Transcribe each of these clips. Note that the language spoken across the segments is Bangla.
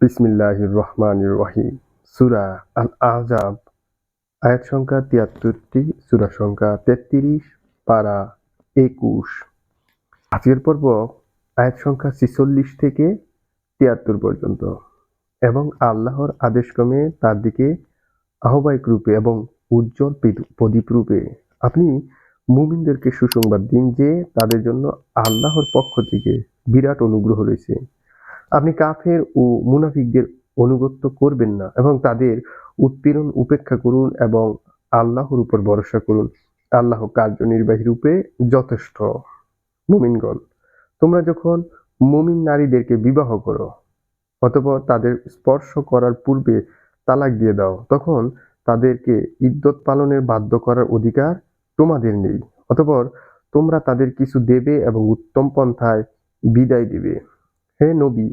বিসমিল্লাহির রহমানির রহিম। সুরা আল আজাব আয়াত সংখ্যা তিয়াত্তরটি, সুরা সংখ্যা তেত্রিশ, পারা একুশ। আজকের পর্ব আয়াত সংখ্যা ছিচল্লিশ থেকে তিয়াত্তর পর্যন্ত এবং আল্লাহর আদেশক্রমে তার দিকে আহ্বায়ক রূপে এবং উজ্জ্বল প্রদীপ রূপে। আপনি মুমিনদেরকে সুসংবাদ দিন যে তাদের জন্য আল্লাহর পক্ষ থেকে বিরাট অনুগ্রহ রয়েছে। আপনি কাফের ও মুনাফিকদের অনুগত্য করবেন না এবং তাদের উৎপীড়ন উপেক্ষা করুন এবং আল্লাহর উপর ভরসা করুন। আল্লাহ কার্যনির্বাহী রূপে যথেষ্ট। মুমিনগণ, তোমরা যখন মুমিন নারীদেরকে বিবাহ করো অতঃপর তাদের স্পর্শ করার পূর্বে তালাক দিয়ে দাও, তখন তাদেরকে ইদ্যত পালনের বাধ্য করার অধিকার তোমাদের নেই। অতঃপর তোমরা তাদের কিছু দেবে এবং উত্তম পন্থায় বিদায় দেবে। হে নবী,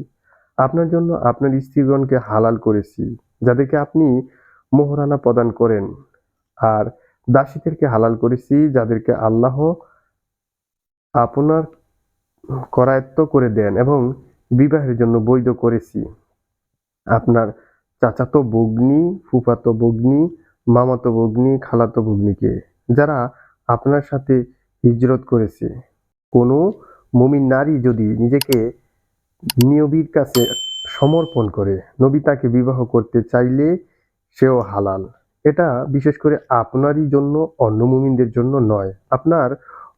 আপনার জন্য আপনার স্ত্রীগণকে হালাল করেছি, যাদেরকে আপনি মোহরানা প্রদান করেন। আর দাসীদেরকে হালাল করেছি, যাদেরকে আল্লাহ আপনার করায়ত্ত করে দেন এবং বিবাহের জন্য বৈধ করেছি। আপনার চাচাতো বগ্নি ফুফাতো বগ্নি মামাতো বগ্নি খালাতো বগ্নিকে যারা আপনার সাথে হিজরত করেছে। কোনো মুমিন নারী যদি নিজেকে নবীর কাছে সমর্পণ করে নবী তাকে বিবাহ করতে চাইলে সেও হালাল। এটা বিশেষ করে আপনারই জন্য, অন্য মুমিনদের জন্য নয়। আপনার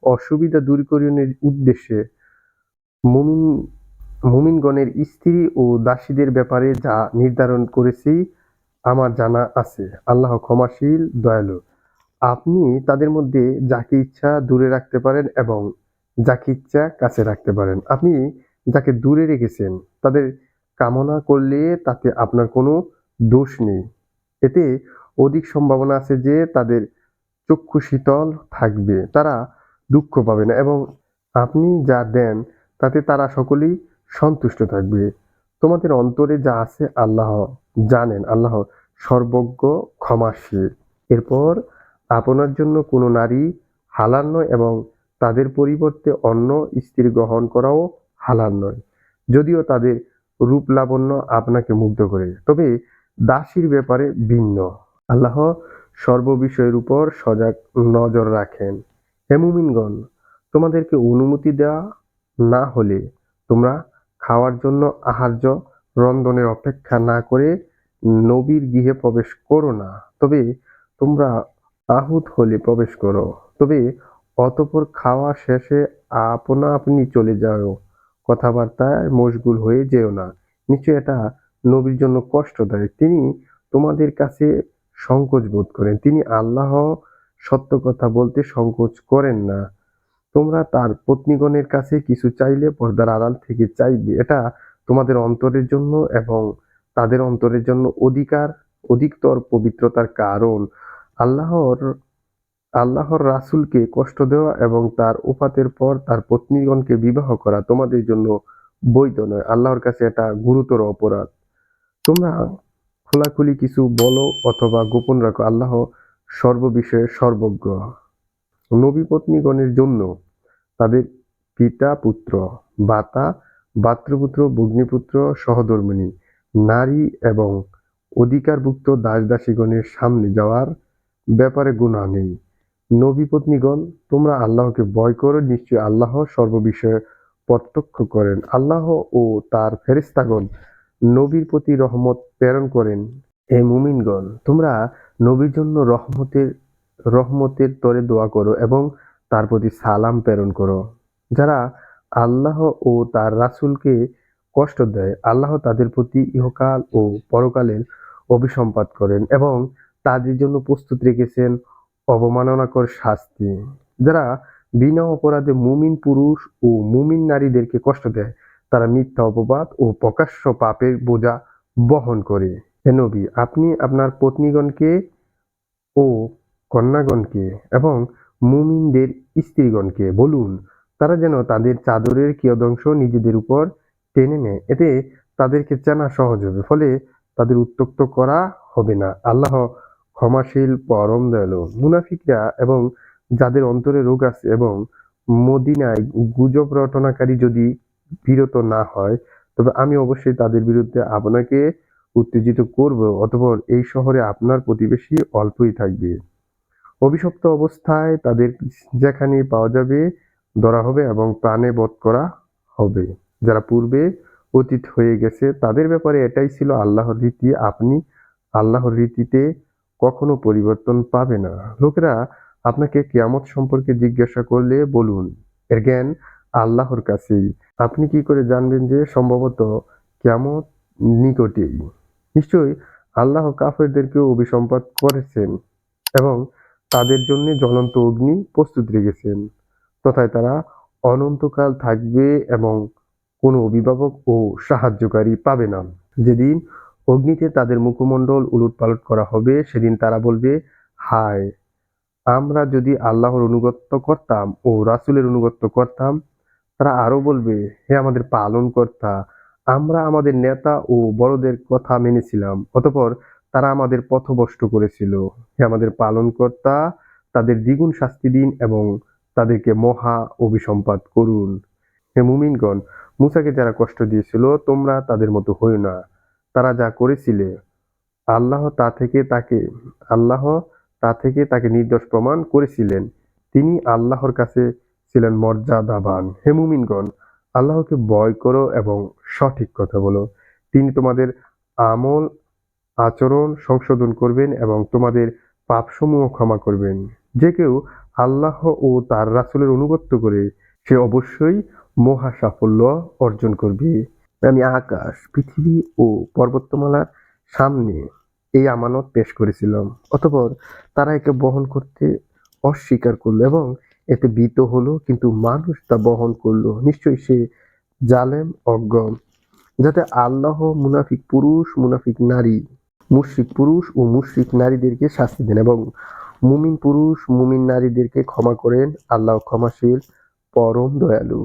অসুবিধা দূরীকরণের উদ্দেশ্যে মুমিন, মুমিনগণের স্ত্রী ও দাসীদের ব্যাপারে যা নির্ধারণ করেছি, আমার জানা আছে। আল্লাহ ক্ষমাশীল, দয়ালু। আপনি তাদের মধ্যে যাকে ইচ্ছা দূরে রাখতে পারেন এবং যাকে ইচ্ছা কাছে রাখতে পারেন। আপনি যাকে দূরে রেখেছেন, তাদের কামনা করলে তাতে আপনার কোনো দোষ নেই। এতে অধিক সম্ভাবনা আছে যে তাদের চক্ষু শীতল থাকবে, তারা দুঃখ পাবে না এবং আপনি যা দেন, তাতে তারা সকলেই সন্তুষ্ট থাকবে। তোমাদের অন্তরে যা আছে আল্লাহ জানেন, আল্লাহ সর্বজ্ঞ ক্ষমাশীল। এরপর আপনার জন্য কোনো নারী হালাল নয় এবং তাদের পরিবর্তে অন্য স্ত্রী গ্রহণ করাও হালাল নয়। যদিও তাদের রূপ লাবণ্য আপনাকে মুগ্ধ করে। তবে দাসীর ব্যাপারে ভিন্ন। আল্লাহ সর্ববিষয়ের উপর সজাগ নজর রাখেন। হেমুমিনগণ তোমাদেরকে অনুমতি দেওয়া না হলে তোমরা খাওয়ার জন্য আহার্য রন্ধনের অপেক্ষা না করে নবীর গৃহে প্রবেশ করো না। তবে তোমরা আহুত হলে প্রবেশ করো। তবে অতপর খাওয়া শেষে আপনা আপনি চলে যাও। কথাবার্তায় মশগুল হয়ে যেও না। নিশ্চয় এটা নবীর জন্য কষ্টদায়ক। তিনি তোমাদের কাছে সংকোচ বোধ করেন। তিনি আল্লাহ সত্য কথা বলতে সংকোচ করেন না। তোমরা তার পত্নীগণের কাছে কিছু চাইলে পর্দার আড়াল থেকে চাইবে। এটা তোমাদের অন্তরের জন্য এবং তাদের অন্তরের জন্য অধিকার, অধিকতর পবিত্রতার কারণ। আল্লাহর আল্লাহর রাসূলকে কষ্ট দেওয়া এবং তার উপাতের পর তার পত্নীগণকে বিবাহ করা তোমাদের জন্য বৈধ নয়। আল্লাহর কাছে এটা গুরুতর অপরাধ। তোমরা খোলাখুলি কিছু বলো অথবা গোপন রাখো। আল্লাহ সর্ববিষয়ে সর্বজ্ঞ। নবী পত্নীগণের জন্য তাদের পিতা পুত্র বাতা বাত্রপুত্র ভগ্নিপুত্র সহধর্মিণী নারী এবং অধিকারভুক্ত দাস দাসীগণের সামনে যাওয়ার ব্যাপারে গুণা নেই। নবী পত্নীগণ, তোমরা আল্লাহকে ভয় করো নিশ্চয়ই আল্লাহ সর্ববিষয়ে প্রত্যক্ষ করেন। আল্লাহ ও তার ফেরেস্তাগণ নবীর প্রতি রহমত প্রেরণ করেন। হে মুমিনগণ, তোমরা নবীর জন্য রহমতের রহমতের তরে দোয়া করো এবং তার প্রতি সালাম প্রেরণ করো। যারা আল্লাহ ও তার রাসূলকে কষ্ট দেয়, আল্লাহ তাদের প্রতি ইহকাল ও পরকালের অভিসম্পাত করেন এবং তাদের জন্য প্রস্তুত রেখেছেন অবমাননাকর শাস্তি। যারা বিনা অপরাধে মুমিন পুরুষ ও মুমিন নারীদেরকে কষ্ট দেয়, তারা মিথ্যা অপবাদ ও প্রকাশ্য পাপের বোঝা বহন করে। নবী, আপনি আপনার পত্নীগণকে ও কন্যাগণকে এবং মুমিনদের স্ত্রীগণকে বলুন, তারা যেন তাদের চাদরের কিয়দংশ নিজেদের উপর টেনে নেয়। এতে তাদেরকে চেনা সহজ হবে, ফলে তাদের উত্তক্ত করা হবে না। আল্লাহ ক্ষমাশীল পরম দয়ালু, মুনাফিকরা এবং যাদের অন্তরে রোগ আছে এবং মদিনায় গুজব রটনাকারী যদি বিরত না হয়, তবে আমি অবশ্যই তাদের বিরুদ্ধে আপনাকে উত্তেজিত করব অতঃপর এই শহরে আপনার প্রতিবেশী অল্পই থাকবে। অভিশপ্ত অবস্থায় তাদের যেখানে পাওয়া যাবে, ধরা হবে এবং প্রাণে বধ করা হবে। যারা পূর্বে অতীত হয়ে গেছে, তাদের ব্যাপারে এটাই ছিল আল্লাহর রীতি। আপনি আল্লাহর রীতিতে কখনো পরিবর্তন পাবে না। লোকেরা আপনাকে কিয়ামত সম্পর্কে জিজ্ঞাসা করলে বলুন, এর জ্ঞান আল্লাহর কাছেই। আপনি কি করে জানবেন যে সম্ভবত কিয়ামত নিকটেই? নিশ্চয়ই আল্লাহ কাফেরদেরকেও অভিসম্পাদ করেছেন এবং তাদের জন্য জ্বলন্ত অগ্নি প্রস্তুত রেখেছেন। তথায় তারা অনন্তকাল থাকবে এবং কোনো অভিভাবক ও সাহায্যকারী পাবে না। যেদিন অগ্নিতে তাদের মুখমণ্ডল উলটপালট করা হবে, সেদিন তারা বলবে, হায়, আমরা যদি আল্লাহর অনুগত্য করতাম ও রাসূলের অনুগত্য করতাম, তারা আরও বলবে, হে আমাদের পালন কর্তা আমরা আমাদের নেতা ও বড়দের কথা মেনেছিলাম, অতপর তারা আমাদের পথভ্রষ্ট করেছিল। হে আমাদের পালনকর্তা, তাদের দ্বিগুণ শাস্তি দিন এবং তাদেরকে মহা অভিসম্পাদ করুন। হে মুমিনগণ, মুসাকে যারা কষ্ট দিয়েছিল, তোমরা তাদের মতো হইও না। তারা যা করেছিলে, আল্লাহ তা থেকে তাকে, আল্লাহ তা থেকে তাকে নির্দোষ প্রমাণ করেছিলেন। তিনি আল্লাহর কাছে ছিলেন মর্যাদাবান। হে মুমিনগণ, আল্লাহকে ভয় করো এবং সঠিক কথা বলো। তিনি তোমাদের আমল, আচরণ সংশোধন করবেন এবং তোমাদের পাপসমূহ ক্ষমা করবেন। যে কেউ আল্লাহ ও তার রাসূলের অনুগত্য করে, সে অবশ্যই মহা সাফল্য অর্জন করবে। আমি আকাশ, পৃথিবী ও পর্বতমালার সামনে এই আমানত পেশ করেছিলাম। অতঃপর তারা একে বহন করতে অস্বীকার করল এবং এতে ভীত হলো, কিন্তু মানুষ তা বহন করল। নিশ্চয়ই সে জালেম অজ্ঞ যাতে আল্লাহ মুনাফিক পুরুষ, মুনাফিক নারী, মুশরিক পুরুষ ও মুশরিক নারীদেরকে শাস্তি দেন এবং মুমিন পুরুষ, মুমিন নারীদেরকে ক্ষমা করেন। আল্লাহ ক্ষমাশীল, পরম দয়ালু।